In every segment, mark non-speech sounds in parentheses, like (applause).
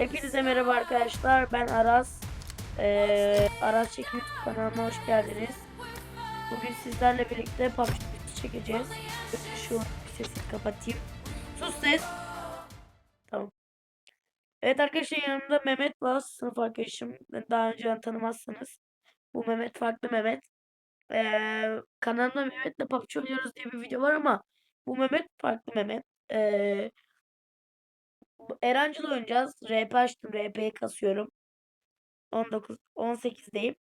Hepinize merhaba arkadaşlar. Ben Aras. Ee, Aras Çekim kanalıma hoş geldiniz. Bugün sizlerle birlikte PUBG çekeceğiz. Şu sesi kapatayım. Sus ses. Tamam. Evet arkadaşlar yanımda Mehmet var. Sınıf arkadaşım. Daha önceden tanımazsınız. Bu Mehmet farklı Mehmet. Ee, kanalımda Mehmet'le PUBG oynuyoruz diye bir video var ama bu Mehmet farklı Mehmet. Ee, Erancıl oynayacağız. RP açtım. RP'yi kasıyorum. 19 18'deyim.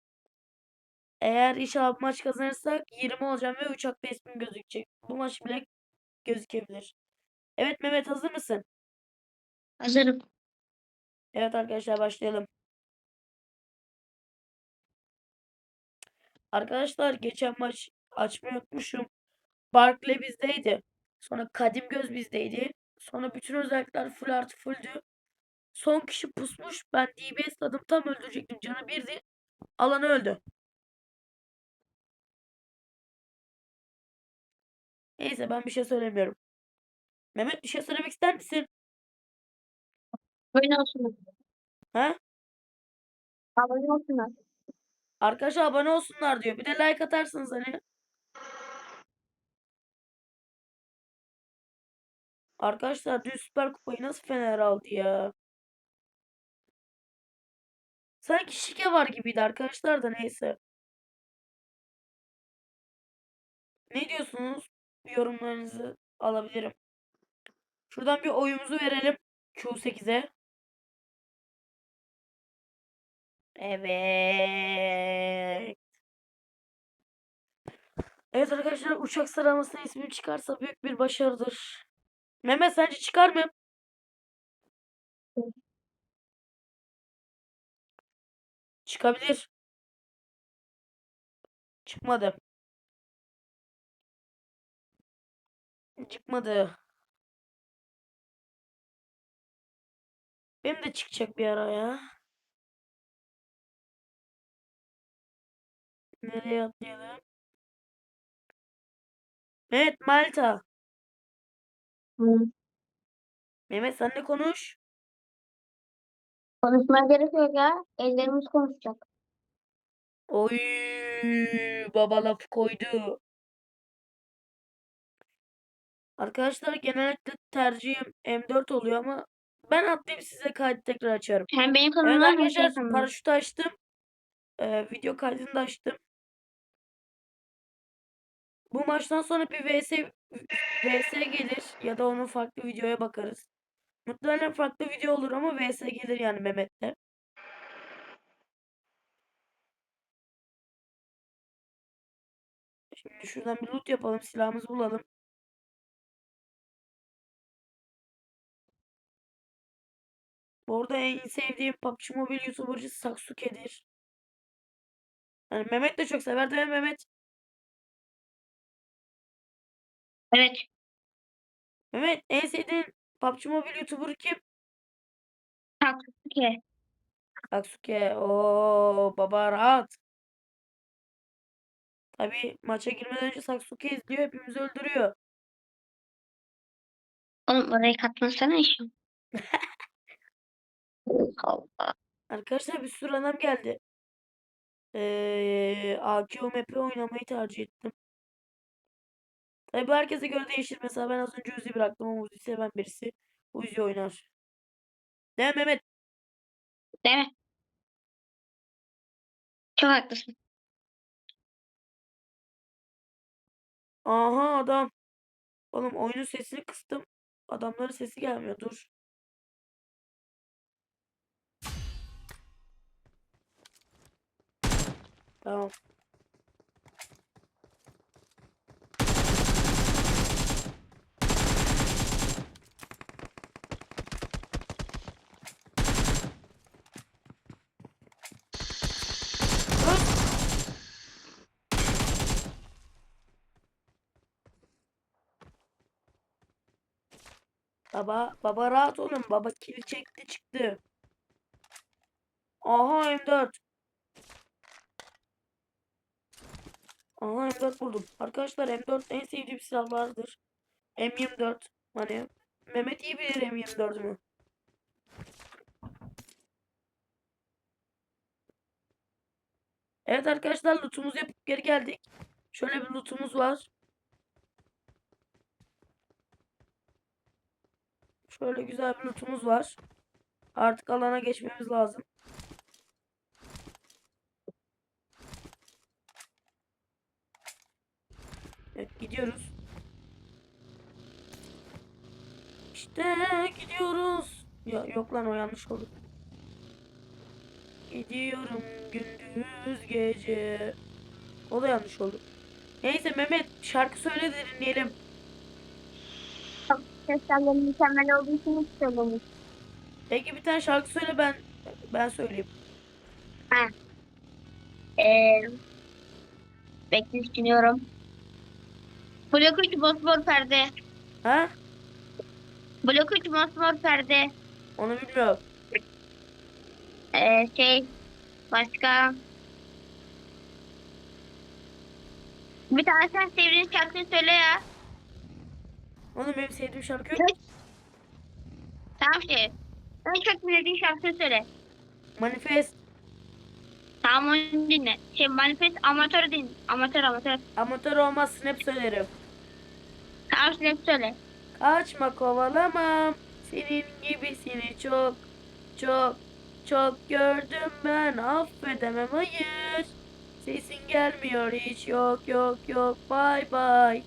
Eğer inşallah maç kazanırsak 20 olacağım ve uçakta ismim gözükecek. Bu maç bile gözükebilir. Evet Mehmet hazır mısın? Hazırım. Evet arkadaşlar başlayalım. Arkadaşlar geçen maç açmayı unutmuşum. Barkley bizdeydi. Sonra Kadim Göz bizdeydi. Sonra bütün özellikler full artı fulldü. Son kişi pusmuş. Ben DBS adım tam öldürecektim. Canı birdi. Alanı öldü. Neyse ben bir şey söylemiyorum. Mehmet bir şey söylemek ister misin? Abone olsunlar. Ha? Abone olsunlar. Arkadaşlar abone olsunlar diyor. Bir de like atarsınız hani. Arkadaşlar dün Süper Kupayı nasıl Fener aldı ya? Sanki şike var gibiydi arkadaşlar da neyse. Ne diyorsunuz? Yorumlarınızı alabilirim. Şuradan bir oyumuzu verelim. Q8'e. Evet. Evet arkadaşlar uçak sıralamasına ismim çıkarsa büyük bir başarıdır. Mehmet sence çıkar mı? Çıkabilir. Çıkmadı. Çıkmadı. Benim de çıkacak bir ara ya. Nereye atlayalım? Evet Malta. Hı. Mehmet sen de konuş. Konuşmaya gerek yok ya. Ellerimiz konuşacak. Oy baba laf koydu. Arkadaşlar genellikle tercihim M4 oluyor ama ben atlayıp size kaydı tekrar açarım. Hem benim Evet kanalımdan hem arkadaşlar senin paraşütü açtım. Ee, video kaydını da açtım. Bu maçtan sonra bir VS VS gelir ya da onun farklı videoya bakarız. Muhtemelen farklı video olur ama VS gelir yani Mehmet'le. Şimdi şuradan bir loot yapalım, silahımızı bulalım. Bu arada en sevdiğim PUBG Mobile YouTuber'cı Saksuke'dir. Yani Mehmet de çok sever değil mi Mehmet? Evet. Mehmet en sevdiğin PUBG Mobile YouTuber kim? Taktik. Saksuke. Oo baba rahat. Tabii maça girmeden önce Saksuke izliyor. Hepimizi öldürüyor. Oğlum orayı katmasana işi. (laughs) Allah. Arkadaşlar bir sürü adam geldi. Ee, AKO map'i oynamayı tercih ettim. Tabii bu herkese göre değişir. Mesela ben az önce Uzi bıraktım ama Uzi seven birisi Uzi oynar. Değil mi Mehmet? Değil mi? Çok haklısın. Aha adam. Oğlum oyunun sesini kıstım. Adamların sesi gelmiyor. Dur. Tamam. Baba, baba rahat olun. Baba kill çekti çıktı. Aha M4. Aha M4 buldum. Arkadaşlar M4 en sevdiğim silahlardır. M24. Hani Mehmet iyi bilir M24'ümü. Evet arkadaşlar lootumuzu yapıp geri geldik. Şöyle bir lootumuz var. Şöyle güzel bir lootumuz var. Artık alana geçmemiz lazım. Evet gidiyoruz. İşte gidiyoruz. Ya, yok lan o yanlış oldu. Gidiyorum gündüz gece. O da yanlış oldu. Neyse Mehmet şarkı söyle dinleyelim. Seslerlerin mükemmel olduğu için hiç söylemiş. Peki bir tane şarkı söyle ben ben söyleyeyim. Ee, bekle düşünüyorum. Blok 3 mosmor perde. Ha? Blok 3 mosmor perde. Onu bilmiyorum. Ee, şey başka bir tane sen sevdiğin şarkıyı söyle ya. Onun benim sevdiğim şarkı. Tamam şey. En çok dinlediğin şarkıyı söyle. Manifest. Tamam onu dinle. Şey manifest amatör din. Amatör amatör. Amatör olmaz snap söylerim. Tamam sen söyle. Kaçma kovalamam. Senin gibisini çok çok çok gördüm ben affedemem hayır. Sesin gelmiyor hiç yok yok yok bay bay.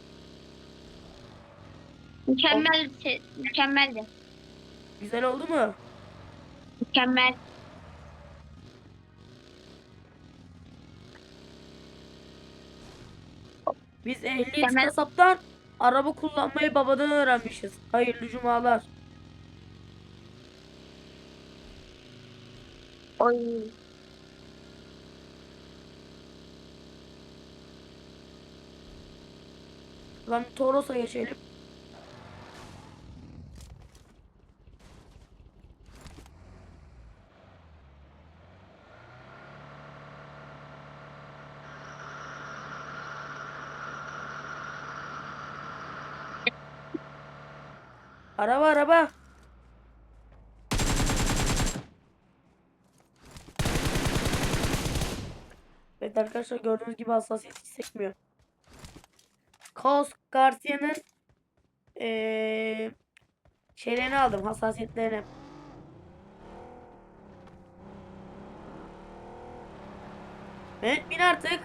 Mükemmel şey, mükemmeldi. Güzel oldu mu? Mükemmel. Biz ehliyet Temel- kasaptan araba kullanmayı babadan öğrenmişiz. Hayırlı cumalar. Oy. Lan Toros'a geçelim. Araba araba. Evet arkadaşlar gördüğünüz gibi hassasiyet hiç sekmiyor. Kaos Garcia'nın eee şeylerini aldım hassasiyetlerini. Mehmet bin artık.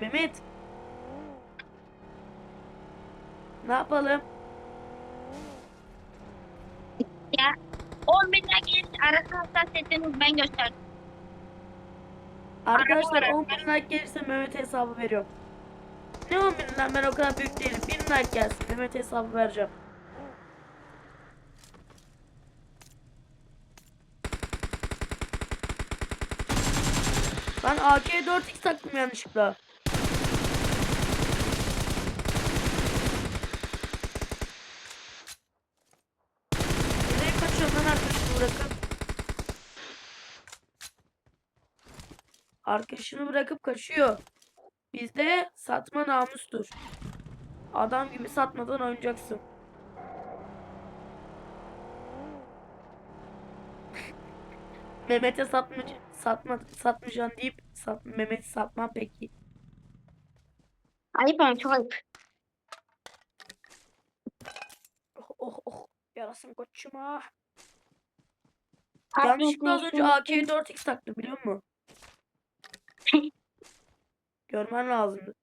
Mehmet. Ne yapalım? Ya 10 bin lira gelirse arası hassasiyetlerini ben gösterdim. Arkadaşlar Araba 10 bin like gelirse Mehmet hesabı veriyorum. Ne 10 binden ben o kadar büyük değilim. 1000 like gelsin Mehmet hesabı vereceğim. Ben AK-4X taktım yanlışlıkla. Nereye kaçıyorsun lan arkadaşını bırakıp? Arkadaşını bırakıp kaçıyor. Bizde satma namustur. Adam gibi satmadan oynayacaksın. (laughs) Mehmet'e satmacı satma satmayacaksın deyip sat, Mehmet'i satmam peki. Ayıp ama çok ayıp. Oh oh oh. Yarasın koçum ah. Yanlışlıkla az önce neyse. AK-4X taktım biliyor musun? Görmen lazımdı.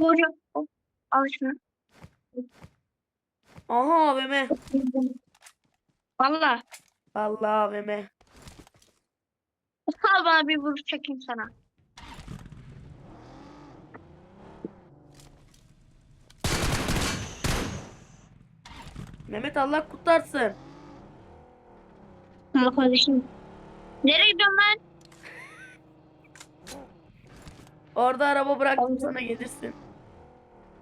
Doğru. Al şunu. Aha AVM. Valla. Vallahi AVM. Al bana bir vuruş çekeyim sana. Mehmet Allah kurtarsın. Allah kardeşim. Nereye gidiyorsun lan? Orada araba bıraktım sana gelirsin.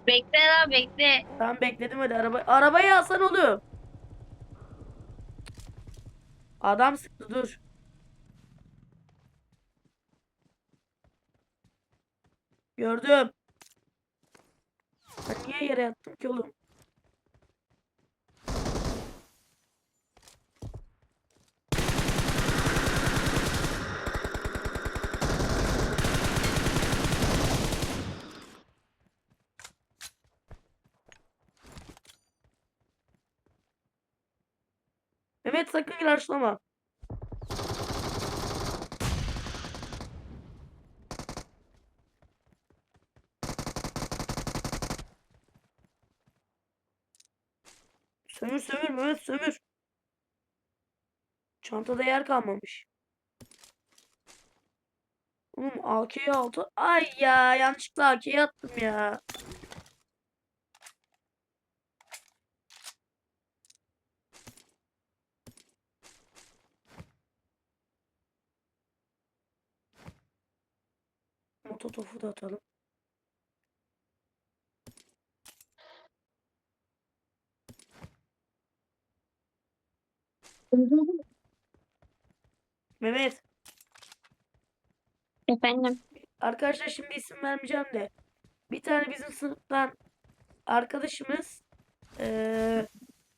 Bekle la bekle. Tamam bekledim hadi araba. Arabayı alsan oğlum. Adam sıktı dur. Gördüm. Ben niye yere yattım ki oğlum? Sakın ilaçlama. Sömür sömür Mehmet sömür. Çantada yer kalmamış. Oğlum AK'yi aldı. Ay ya yanlışlıkla AK'yi attım ya. Mototofu da atalım. Mehmet Efendim. arkadaşlar şimdi isim vermeyeceğim de bir tane bizim sınıftan arkadaşımız eee,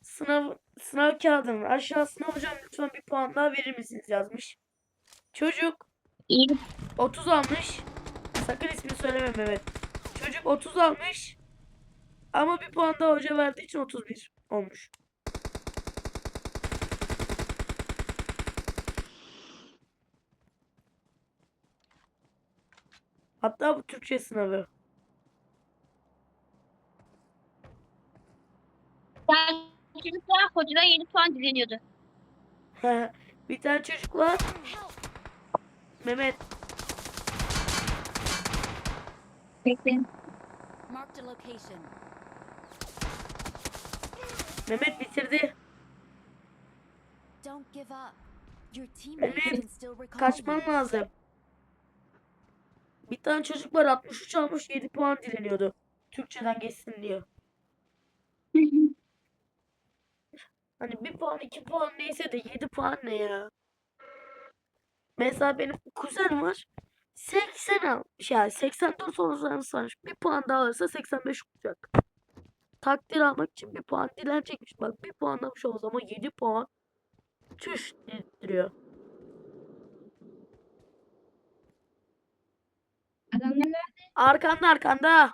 sınav sınav kağıdını aşağısına hocam lütfen bir puan daha verir misiniz yazmış. Çocuk İyi. 30 almış. Sakın ismini söyleme Mehmet. Çocuk 30 almış. Ama bir puan daha hoca verdiği için 31 olmuş. Hatta bu Türkçe sınavı. Ben çocuklar hocadan 7 puan dileniyordu. (laughs) bir tane çocuk var. Mehmet Bekleyin. Marked a location. Mehmet bitirdi. Don't give up. Your teammates Mehmet, can still recall Kaçman lazım. Bir tane çocuk var 63 almış 7 puan dileniyordu. Türkçeden geçsin diyor. (laughs) Hani bir puan iki puan neyse de 7 puan ne ya? Mesela benim kuzenim var. 80 almış yani 84 olacağını sanmış. Bir puan daha alırsa 85 olacak. Takdir almak için bir puan dilenecekmiş. Bak bir puan almış o zaman 7 puan. Çüş dedirtiyor. Arkanda arkanda.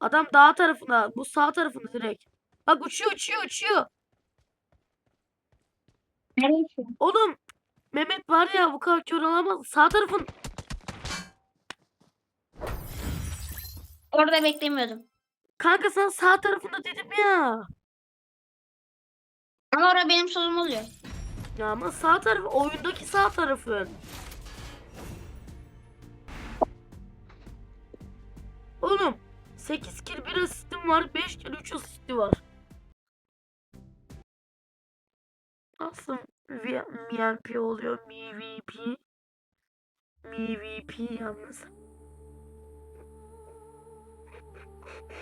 Adam dağ tarafında. Bu sağ tarafında direkt. Bak uçuyor uçuyor uçuyor. Oğlum Mehmet var ya bu kadar kör olamaz. Sağ tarafın. Orada beklemiyordum. Kanka sen sağ tarafında dedim ya. Ama orada benim solum oluyor. Ya ama sağ tarafı oyundaki sağ tarafın. Oğlum 8 kill 1 asistim var 5 kill 3 asisti var. Nasıl MLP oluyor MVP? MVP yalnız.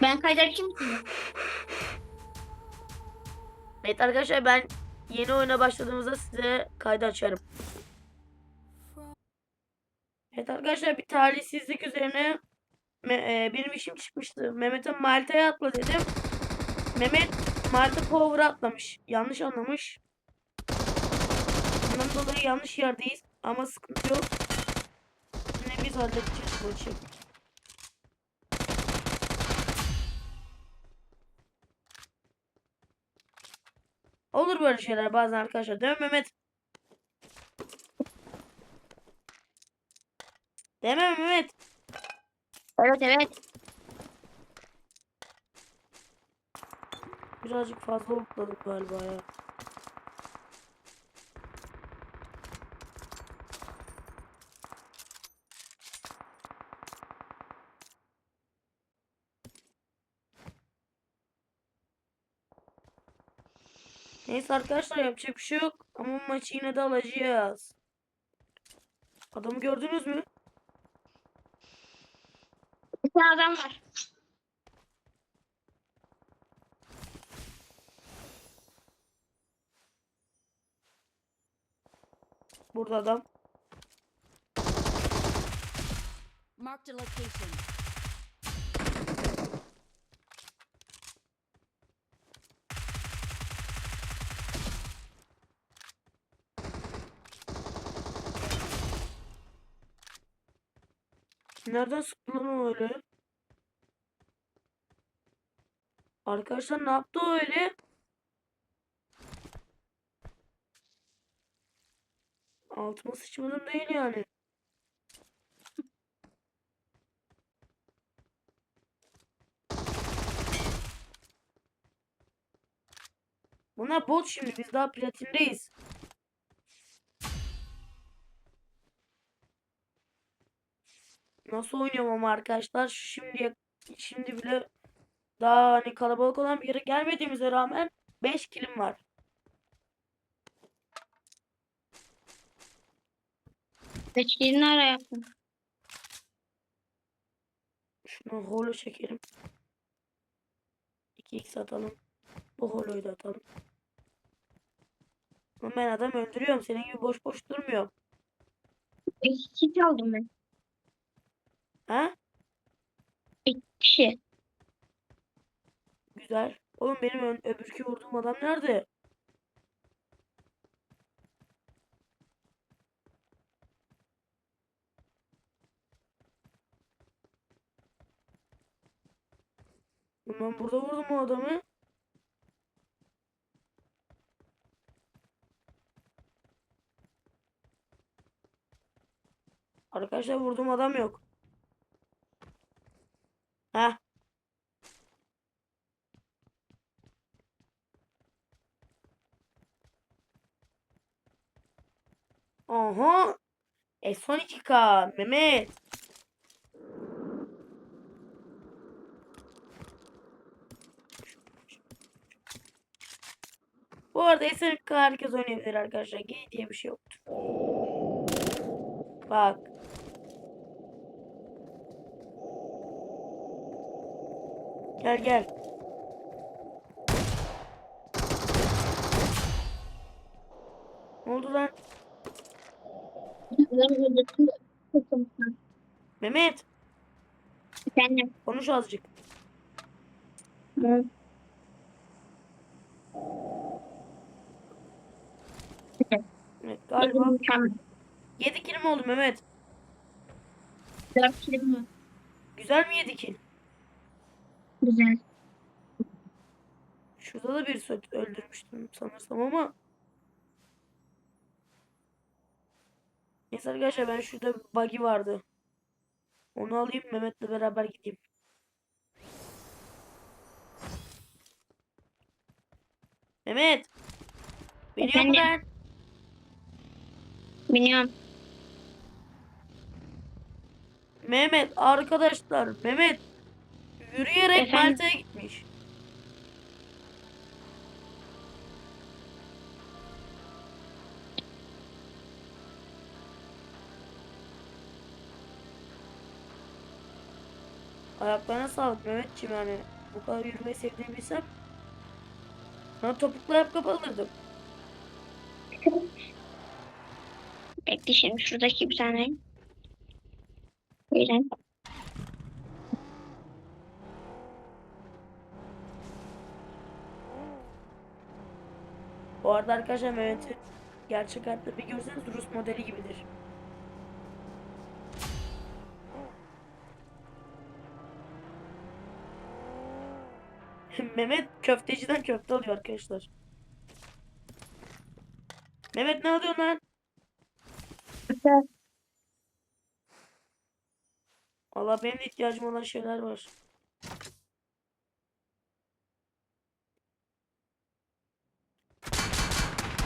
Ben kaydı açayım mı? Evet arkadaşlar ben yeni oyuna başladığımızda size kaydı açarım. Evet arkadaşlar bir talihsizlik üzerine e, benim işim çıkmıştı. Mehmet'e Malta'ya atla dedim. Mehmet Malta Power'a atlamış. Yanlış anlamış. Bundan dolayı yanlış yerdeyiz. Ama sıkıntı yok. Yine biz halledeceğiz bu işi. Olur böyle şeyler bazen arkadaşlar. Değil mi Mehmet? Değil mi Mehmet? Evet evet. Birazcık fazla hopladık galiba ya. Neyse arkadaşlar yapacak bir şey yok. Ama maçı yine de alacağız. Adamı gördünüz mü? Bir tane adam var. Burada adam. Marked a location. Nereden sıktı öyle? Arkadaşlar ne yaptı öyle? Altıma sıçmadım değil yani. Bunlar bot şimdi biz daha platindeyiz. Nasıl oynuyorum ama arkadaşlar şimdi şimdi bile daha hani kalabalık olan bir yere gelmediğimize rağmen 5 kilim var. Seçkilerini ara yaptım. Şunu holo çekelim. 2x atalım. Bu holoyu da atalım. Ama ben adam öldürüyorum. Senin gibi boş boş durmuyorum. İki kit aldım ben. Ha? İki kişi. Güzel. Oğlum benim ön, öbürkü vurduğum adam nerede? Ben burada vurdum o adamı. Arkadaşlar vurduğum adam yok. Heh. Aha. E son 2K Mehmet. Bu arada SNK herkes oynayabilir arkadaşlar. Gay diye bir şey yoktur. Bak. Gel gel. Ne oldu lan? Mehmet Efendim. konuş azıcık. Hı. Evet, galiba. 7 kilim oldu Mehmet. Dört kilim mi? Güzel mi 7 kill? Güzel. Şurada da bir söt öldürmüştüm sanırsam ama. Neyse arkadaşlar ben şurada buggy vardı. Onu alayım Mehmet'le beraber gideyim. Mehmet. Biliyor musun lan? Biliyorum. Mehmet arkadaşlar Mehmet yürüyerek Efendim? Malta'ya gitmiş. Ayaklarına sağlık Mehmetciğim yani bu kadar yürümeyi sevdiğimi bilsem sana topuklu ayakkabı alırdım. Bekle şimdi şuradaki bir tane. Böyle. Bu arada arkadaşlar Mehmet'i gerçek hayatta bir görseniz Rus modeli gibidir. (laughs) Mehmet köfteciden köfte alıyor arkadaşlar. Mehmet ne alıyorsun lan? Valla benim de ihtiyacım olan şeyler var.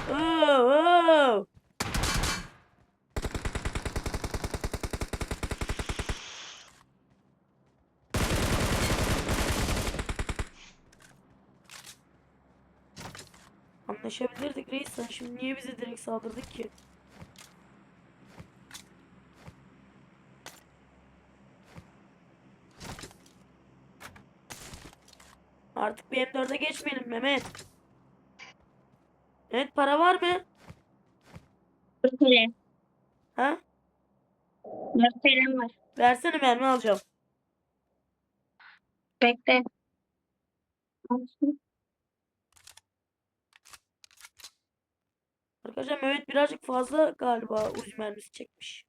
Oo, oo. Anlaşabilirdik reis sen şimdi niye bize direkt saldırdın ki? Artık bir M4'e geçmeyelim Mehmet. Evet para var mı? Dört TL. Ha? Dört TL'm var. Versene mermi alacağım. Bekle. Arkadaşlar Mehmet birazcık fazla galiba uzi mermisi çekmiş.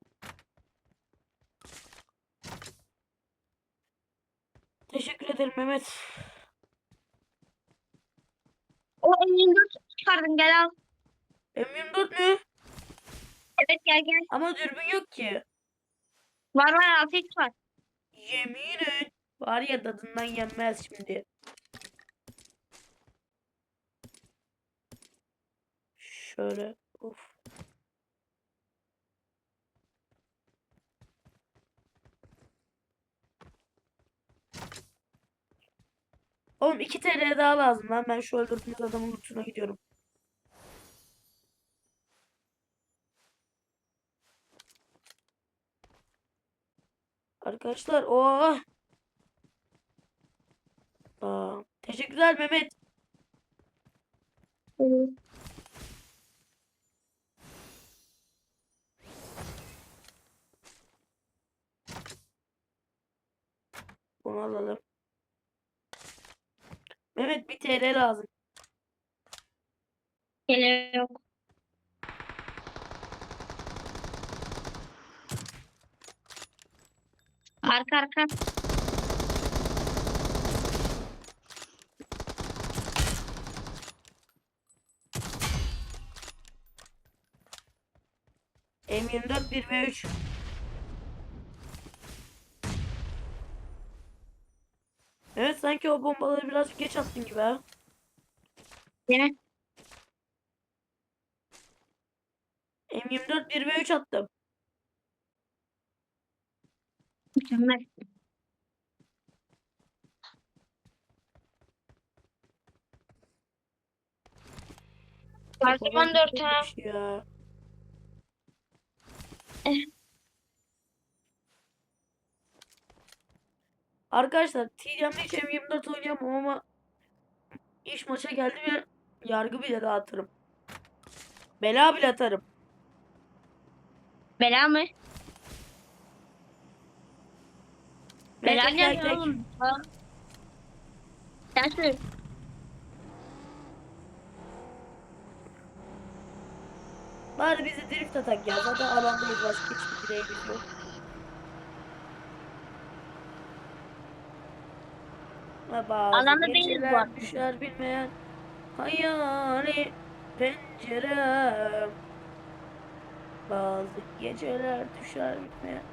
Teşekkür ederim Mehmet. O M24 çıkardın gel al. M24 mü? Evet gel gel. Ama dürbün yok ki. Var var 6x var. Yemin et. Var ya tadından yenmez şimdi. Şöyle. Of. Oğlum 2 TL daha lazım lan. Ben şu öldürdüğümüz adamın lootuna gidiyorum. Arkadaşlar o Aa, teşekkürler Mehmet. Bunu alalım. Mehmet bir TL lazım. Geliyor yok. Arka arka. M24 1 ve 3. sanki o bombaları biraz geç attın gibi ha. Yine. M24 1 ve 3 attım. Mükemmel. Artık 14 ha. Ya. Eh. Arkadaşlar TDM'de hiç M24 oynayamam ama iş maça geldi ve yargı bile dağıtırım. Bela bile atarım. Bela mı? Bela ne oğlum? Söyle. Bari bizi drift atak ya. Zaten alandayız başka hiçbir direğimiz yok. Ve bazı Alanda değiliz bu arada. Düşer bilmeyen hayali pencerem Bazı geceler düşer bitmeyen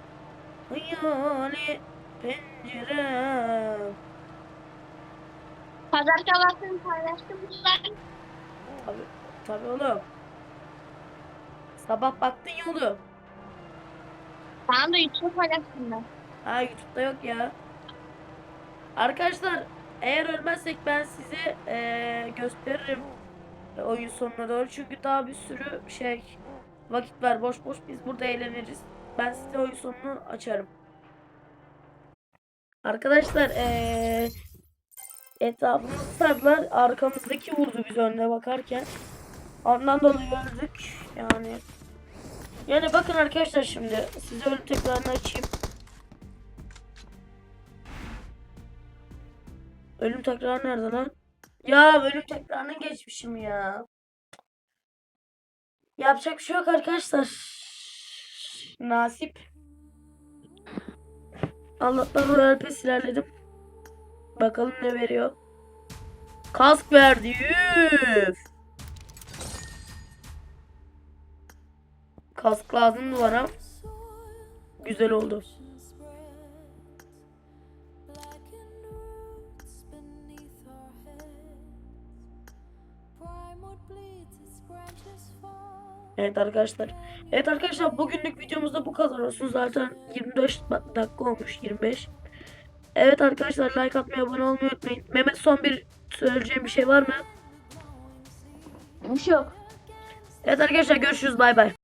hayali pencerem Pazar kahvaltısını paylaştım bunlar. Tabii, tabii oğlum. Sabah baktın ya oğlum. Tamam da YouTube'a paylaştım ben. Ha YouTube'da yok ya. Arkadaşlar eğer ölmezsek ben size eee, gösteririm e, oyun sonuna doğru. Çünkü daha bir sürü şey vakit var. Boş boş biz burada eğleniriz. Ben size oyun sonunu açarım. Arkadaşlar eee etrafımızı sardılar. Arkamızdaki vurdu biz önüne bakarken. Ondan dolayı öldük. Yani yani bakın arkadaşlar şimdi size ölüm tekrarını açayım. Ölüm tekrar nerede lan? Ya ölüm tekrarını geçmişim ya. Yapacak bir şey yok arkadaşlar. Nasip. Allah'tan Royal Pass ilerledim. Bakalım ne veriyor. Kask verdi. Üf. Kask lazımdı bana. Güzel oldu. Evet arkadaşlar. Evet arkadaşlar bugünlük videomuzda bu kadar olsun. Zaten 25 dakika olmuş 25. Evet arkadaşlar like atmayı abone olmayı unutmayın. Mehmet son bir söyleyeceğim bir şey var mı? Bir şey yok. Evet arkadaşlar görüşürüz bay bay.